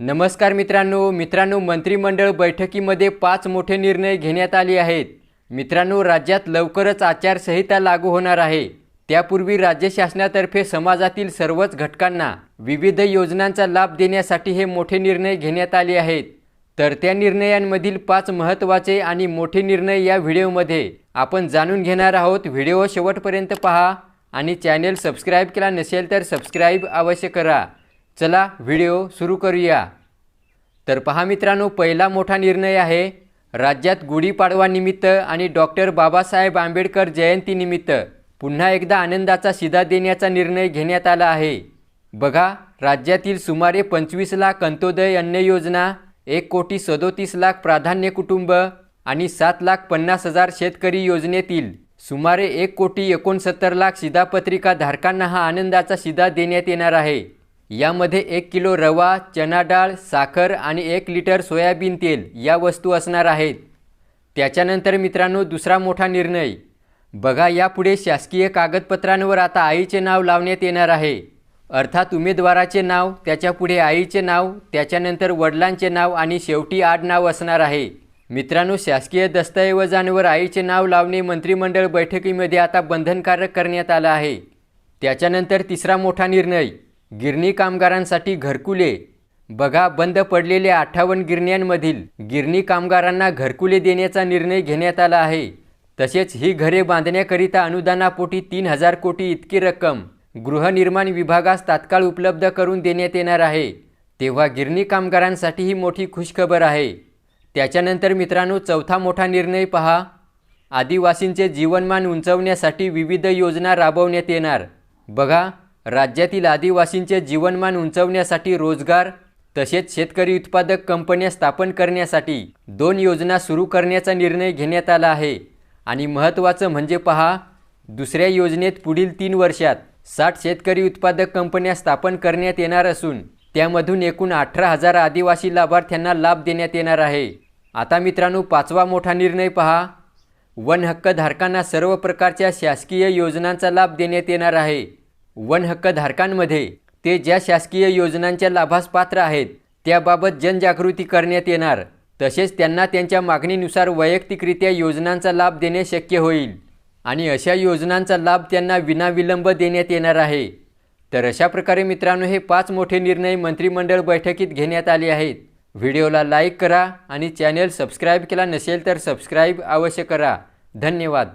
नमस्कार मित्रांनो मित्रांनो मंत्रिमंडळ बैठकीमध्ये पाच मोठे निर्णय घेण्यात आले आहेत. मित्रांनो राज्यात लवकरच आचारसंहिता लागू होणार आहे. त्यापूर्वी राज्य शासनातर्फे समाजातील सर्वच घटकांना विविध योजनांचा लाभ देण्यासाठी हे मोठे निर्णय घेण्यात आले आहेत. तर त्या निर्णयांमधील पाच महत्त्वाचे आणि मोठे निर्णय या व्हिडिओमध्ये आपण जाणून घेणार आहोत. व्हिडिओ शेवटपर्यंत पहा आणि चॅनेल सबस्क्राईब केला नसेल तर सबस्क्राईब अवश्य करा. चला व्हिडिओ सुरू करूया. तर पहा मित्रांनो पहिला मोठा निर्णय आहे राज्यात गुढीपाडवानिमित्त आणि डॉक्टर बाबासाहेब आंबेडकर जयंतीनिमित्त पुन्हा एकदा आनंदाचा शिदा देण्याचा निर्णय घेण्यात आला आहे. बघा राज्यातील सुमारे पंचवीस लाख अंत्योदय अन्न योजना एक कोटी सदोतीस लाख प्राधान्य कुटुंब आणि सात लाख पन्नास हजार शेतकरी योजनेतील सुमारे एक कोटी एकोणसत्तर लाख शिधापत्रिका धारकांना हा आनंदाचा शिदा देण्यात येणार आहे. यामध्ये एक किलो रवा चना डाळ साखर आणि एक लिटर सोयाबीन तेल या वस्तू असणार आहेत. त्याच्यानंतर मित्रांनो दुसरा मोठा निर्णय. बघा यापुढे शासकीय कागदपत्रांवर आता आईचे नाव लावण्यात येणार आहे. अर्थात उमेदवाराचे नाव त्याच्यापुढे आईचे नाव त्याच्यानंतर वडिलांचे नाव आणि शेवटी आडनाव असणार आहे. मित्रांनो शासकीय दस्तऐवजांवर आईचे नाव लावणे मंत्रिमंडळ बैठकीमध्ये आता बंधनकारक करण्यात आलं आहे. त्याच्यानंतर तिसरा मोठा निर्णय. गिरणी कामगारांसाठी घरकुले. बघा बंद पडलेल्या अठ्ठावन्न गिरण्यांमधील गिरणी कामगारांना घरकुले देण्याचा निर्णय घेण्यात आला आहे. तसेच ही घरे बांधण्याकरिता अनुदानापोटी तीन हजार कोटी इतकी रक्कम गृहनिर्माण विभागास तात्काळ उपलब्ध करून देण्यात येणार आहे. तेव्हा गिरणी कामगारांसाठी ही मोठी खुशखबर आहे. त्याच्यानंतर मित्रांनो चौथा मोठा निर्णय पहा. आदिवासींचे जीवनमान उंचवण्यासाठी विविध योजना राबवण्यात येणार. बघा राज्यातील आदिवासींचे जीवनमान उंचवण्यासाठी रोजगार तसेच शेतकरी उत्पादक कंपन्या स्थापन करण्यासाठी दोन योजना सुरू करण्याचा निर्णय घेण्यात आला आहे. आणि महत्त्वाचं म्हणजे पहा दुसऱ्या योजनेत पुढील तीन वर्षात साठ शेतकरी उत्पादक कंपन्या स्थापन करण्यात येणार असून त्यामधून एकूण अठरा हजार आदिवासी लाभार्थ्यांना लाभ देण्यात येणार आहे. आता मित्रांनो पाचवा मोठा निर्णय पहा. वन हक्क धारकांना सर्व प्रकारच्या शासकीय योजनांचा लाभ देण्यात येणार आहे. वन हक्क धारकांमध्ये ते ज्या शासकीय योजनांच्या लाभास पात्र आहेत त्याबाबत जनजागृती करण्यात येणार. तसेच त्यांना त्यांच्या मागणीनुसार वैयक्तिकरित्या योजनांचा लाभ देणे शक्य होईल आणि अशा योजनांचा लाभ त्यांना विनाविलंब देण्यात येणार आहे. तर अशा प्रकारे मित्रांनो हे पाच मोठे निर्णय मंत्रिमंडळ बैठकीत घेण्यात आले आहेत. व्हिडिओला लाईक करा आणि चॅनेल सबस्क्राईब केला नसेल तर सबस्क्राईब अवश्य करा. धन्यवाद.